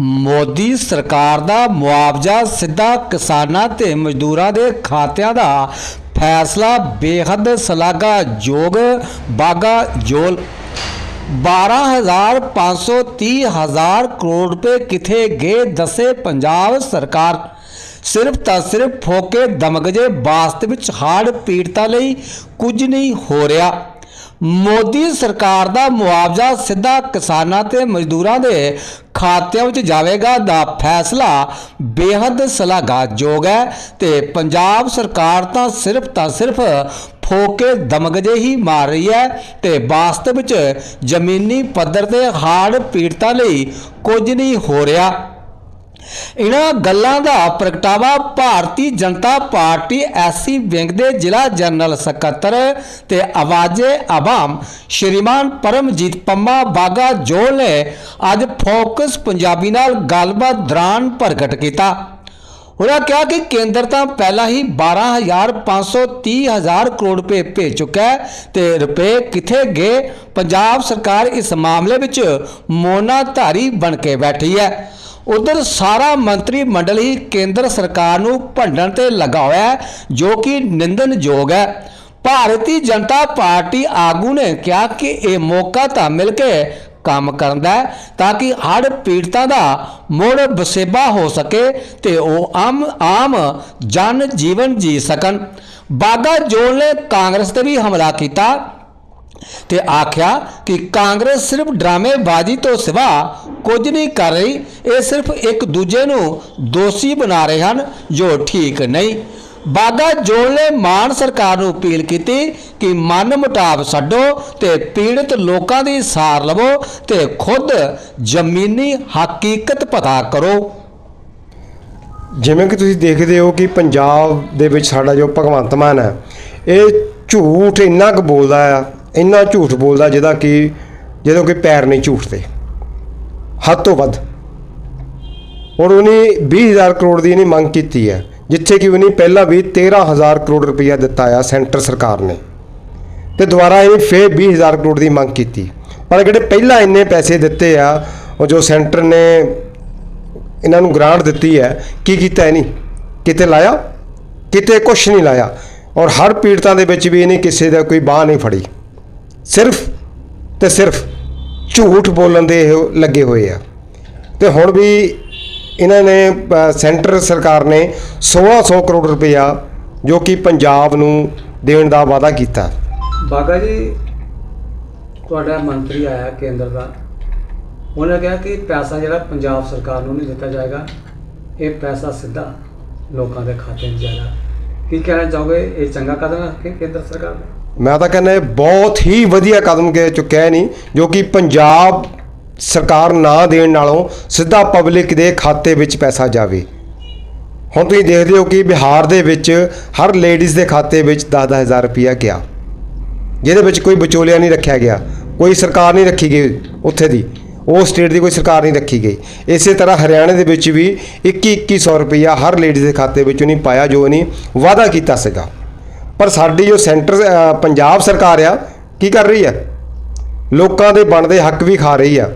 ਮੋਦੀ ਸਰਕਾਰ ਦਾ ਮੁਆਵਜ਼ਾ ਸਿੱਧਾ ਕਿਸਾਨਾਂ ਤੇ ਮਜ਼ਦੂਰਾਂ ਦੇ ਖਾਤਿਆਂ ਦਾ ਫੈਸਲਾ ਬੇਹੱਦ ਸ਼ਲਾਘਾਯੋਗ। ਬਾਗਾ ਜੋਲ 12530 ਹਜ਼ਾਰ ਕਰੋੜ ਰੁਪਏ ਕਿਥੇ ਗਏ ਦੱਸੇ ਪੰਜਾਬ ਸਰਕਾਰ। ਸਿਰਫ ਤਾਂ ਸਿਰਫ ਫੋਕੇ ਦਮਗਜੇ ਵਾਸਤੇ ਵਿੱਚ ਹਾੜ ਪੀੜਤਾਂ ਲਈ ਕੁਝ ਨਹੀਂ ਹੋ ਰਿਹਾ। ਮੋਦੀ ਸਰਕਾਰ ਦਾ ਮੁਆਵਜ਼ਾ ਸਿੱਧਾ ਕਿਸਾਨਾਂ ਤੇ ਮਜ਼ਦੂਰਾਂ ਦੇ ਖਾਤਿਆਂ ਵਿੱਚ ਜਾਵੇਗਾ ਦਾ ਫੈਸਲਾ ਬੇਹੱਦ ਸ਼ਲਾਘਾਯੋਗ ਹੈ ਤੇ ਪੰਜਾਬ ਸਰਕਾਰ ਤਾਂ ਸਿਰਫ ਤਾਂ ਸਿਰਫ ਫੋਕੇ ਦਮਗਜੇ ਹੀ ਮਾਰ ਰਹੀ ਹੈ ਤੇ ਵਾਸਤਵ ਵਿੱਚ ਜ਼ਮੀਨੀ ਪੱਧਰ ਤੇ ਹਾੜ ਪੀੜਤਾਂ ਲਈ ਕੁਝ ਨਹੀਂ ਹੋ ਰਿਹਾ। ਇਹਨਾਂ ਗੱਲਾਂ ਦਾ ਪ੍ਰਗਟਾਵਾ Bharatiya Janata party SC wing ਦੇ ਜ਼ਿਲ੍ਹਾ ਜਨਰਲ ਸਕੱਤਰ ਤੇ ਆਵਾਜ਼ੇ ਆਵਾਮ ਸ਼੍ਰੀਮਾਨ ਪਰਮਜੀਤ ਪੰਮਾ ਬਾਗਾ ਜੋਲ ਨੇ ਅੱਜ ਫੋਕਸ ਪੰਜਾਬੀ ਨਾਲ ਗੱਲਬਾਤ ਦੌਰਾਨ ਪ੍ਰਗਟ ਕੀਤਾ। ਉਹਨਾਂ ਕਿਹਾ ਕਿ ਕੇਂਦਰ ਤਾਂ ਪਹਿਲਾਂ ਹੀ 12530 ਹਜ਼ਾਰ ਕਰੋੜ ਰੁਪਏ ਭੇਜ ਚੁੱਕਾ ਹੈ ਤੇ ਰੁਪਏ ਕਿੱਥੇ ਗਏ? ਪੰਜਾਬ ਸਰਕਾਰ ਇਸ ਮਾਮਲੇ ਵਿੱਚ ਮੋਨਾਧਾਰੀ ਬਣ ਕੇ ਬੈਠੀ ਹੈ। ਉਧਰ ਸਾਰਾ ਮੰਤਰੀ ਮੰਡਲ ਹੀ ਕੇਂਦਰ ਸਰਕਾਰ ਨੂੰ ਭੰਡਣ ਤੇ ਲੱਗਾ ਹੋਇਆ ਹੈ, ਜੋ ਕਿ ਨਿੰਦਨਯੋਗ ਹੈ। ਭਾਰਤੀ ਜਨਤਾ ਪਾਰਟੀ ਆਗੂ ਨੇ ਕਿਹਾ ਕਿ ਇਹ ਮੌਕਾ ਤਾਂ ਮਿਲ ਕੇ ਕੰਮ ਕਰਨ ਦਾ ਤਾਂ ਕਿ ਹੜ੍ਹ ਪੀੜਤਾਂ ਦਾ ਮੁੜ ਬਸੇਬਾ ਹੋ ਸਕੇ ਤੇ ਉਹ ਆਮ ਆਮ ਜਨ ਜੀਵਨ ਜੀ ਸਕਣ। ਬਾਗਾ ਜੋਲ ਨੇ ਕਾਂਗਰਸ ਤੇ ਵੀ ਹਮਲਾ ਕੀਤਾ। ਤੇ ਆਖਿਆ ਕਿ ਕਾਂਗਰਸ ਸਿਰਫ ਡਰਾਮੇਬਾਜ਼ੀ ਤੋਂ ਸਿਵਾ ਕੁਝ ਨਹੀਂ ਕਰ ਰਹੀ, ਇਹ ਸਿਰਫ ਇੱਕ ਦੂਜੇ ਨੂੰ ਦੋਸ਼ੀ ਬਣਾ ਰਹੇ ਹਨ, ਜੋ ਠੀਕ ਨਹੀਂ। ਬਾਗਾ ਜੋਲ ਨੇ ਮਾਨ ਸਰਕਾਰ ਨੂੰ ਅਪੀਲ ਕੀਤੀ ਕਿ ਮਨ ਮੁਟਾਵ ਛੱਡੋ ਤੇ ਪੀੜਤ ਲੋਕਾਂ ਦੀ ਸਾਰ ਲਵੋ ਤੇ ਖੁਦ ਜ਼ਮੀਨੀ ਹਕੀਕਤ ਪਤਾ ਕਰੋ। ਜਿਵੇਂ ਕਿ ਤੁਸੀਂ ਦੇਖਦੇ ਹੋ ਕਿ ਪੰਜਾਬ ਦੇ ਵਿੱਚ ਸਾਡਾ ਜੋ ਭਗਵੰਤ ਮਾਨ ਹੈ, ਇਹ ਝੂਠ ਇੰਨਾ ਕੁ ਬੋਲਦਾ ਆ ਇੰਨਾ ਝੂਠ ਬੋਲਦਾ ਜਿਹਦਾ ਕਿ ਜਦੋਂ ਕਿ ਪੈਰ ਨਹੀਂ ਝੂਠਦੇ। ਹੱਦ ਤੋਂ ਵੱਧ। ਔਰ ਉਹਨੇ 20000 ਕਰੋੜ ਦੀ ਇਹਨੇ ਮੰਗ ਕੀਤੀ ਹੈ, ਜਿੱਥੇ ਕਿ ਉਹਨੇ ਪਹਿਲਾਂ ਵੀ 13000 ਕਰੋੜ ਰੁਪਈਆ ਦਿੱਤਾ ਆ ਸੈਂਟਰ ਸਰਕਾਰ ਨੇ। ਤੇ ਦੁਬਾਰਾ ਇਹਨੇ ਫੇਰ 20000 ਕਰੋੜ ਦੀ ਮੰਗ ਕੀਤੀ। ਪਰ ਜਿਹੜੇ ਪਹਿਲਾਂ ਇੰਨੇ ਪੈਸੇ ਦਿੱਤੇ ਆ, ਉਹ ਜੋ ਸੈਂਟਰ ਨੇ ਇਹਨਾਂ ਨੂੰ ਗ੍ਰਾਂਟ ਦਿੱਤੀ ਹੈ, ਕੀ ਕੀਤਾ ਨਹੀਂ ਕਿਤੇ ਲਾਇਆ? ਕਿਤੇ ਕੁਛ ਨਹੀਂ ਲਾਇਆ। ਔਰ ਹਰ ਪੀੜਤਾਂ ਦੇ ਵਿੱਚ ਵੀ ਇਹਨੇ ਕਿਸੇ ਦਾ ਕੋਈ ਬਾਹ ਨਹੀਂ ਫੜੀ। ਸਿਰਫ ਤੇ ਸਿਰਫ ਝੂਠ ਬੋਲਣ ਦੇ ਇਹ ਲੱਗੇ ਹੋਏ ਆ। ਤੇ ਹੁਣ ਵੀ ਇਹਨਾਂ ਨੇ ਸੈਂਟਰ ਸਰਕਾਰ ਨੇ 1600 ਕਰੋੜ ਰੁਪਇਆ ਜੋ ਕਿ ਪੰਜਾਬ ਨੂੰ ਦੇਣ ਦਾ ਵਾਅਦਾ ਕੀਤਾ। ਬਾਗਾ ਜੀ, ਤੁਹਾਡਾ ਮੰਤਰੀ ਆਇਆ ਕੇਂਦਰ ਦਾ। ਉਹਨੇ ਕਿਹਾ ਕਿ ਪੈਸਾ ਜਿਹੜਾ ਪੰਜਾਬ ਸਰਕਾਰ ਨੂੰ ਨਹੀਂ ਦਿੱਤਾ ਜਾਏਗਾ, ਇਹ ਪੈਸਾ ਸਿੱਧਾ ਲੋਕਾਂ ਦੇ ਖਾਤੇ 'ਚ ਜਾਏਗਾ। ਕੀ ਕਹਿਣਾ ਚਾਹੋਗੇ? ਇਹ ਚੰਗਾ ਕਦਮ ਹੈ ਕੇਂਦਰ ਸਰਕਾਰ ਦਾ? ਮੈਂ ਤਾਂ ਕਹਿੰਦਾ ਬਹੁਤ ਹੀ ਵਧੀਆ ਕਦਮ ਕੇ ਚੁੱਕਿਆ ਨਹੀਂ ਜੋ ਕਿ ਪੰਜਾਬ ਸਰਕਾਰ ਨਾ ਦੇਣ ਨਾਲੋਂ ਸਿੱਧਾ ਪਬਲਿਕ ਦੇ ਖਾਤੇ ਵਿੱਚ ਪੈਸਾ ਜਾਵੇ। ਹੁਣ ਤੁਸੀਂ ਦੇਖਦੇ ਹੋ ਕਿ ਬਿਹਾਰ ਦੇ ਵਿੱਚ ਹਰ ਲੇਡੀਜ਼ ਦੇ ਖਾਤੇ ਵਿੱਚ 10-10000 ਰੁਪਇਆ ਗਿਆ। ਜਿਹਦੇ ਵਿੱਚ ਕੋਈ ਵਿਚੋਲਿਆ ਨਹੀਂ ਰੱਖਿਆ ਗਿਆ, ਕੋਈ ਸਰਕਾਰ ਨਹੀਂ ਰੱਖੀ ਗਈ ਉੱਥੇ ਦੀ, ਉਹ ਸਟੇਟ ਦੀ ਕੋਈ ਸਰਕਾਰ ਨਹੀਂ ਰੱਖੀ ਗਈ। ਇਸੇ ਤਰ੍ਹਾਂ ਹਰਿਆਣੇ ਦੇ ਵਿੱਚ ਵੀ 21-2100 ਰੁਪਇਆ ਹਰ ਲੇਡੀਜ਼ ਦੇ ਖਾਤੇ ਵਿੱਚ ਉਹਨੇ ਪਾਇਆ, ਜੋ ਨਹੀਂ ਵਾਅਦਾ ਕੀਤਾ ਸੀਗਾ। ਪਰ ਸਾਡੀ ਜੋ ਸੈਂਟਰ ਪੰਜਾਬ ਸਰਕਾਰ ਆ, ਕੀ ਕਰ ਰਹੀ ਆ? ਲੋਕਾਂ ਦੇ ਬਣਦੇ ਹੱਕ ਵੀ ਖਾ ਰਹੀ ਆ।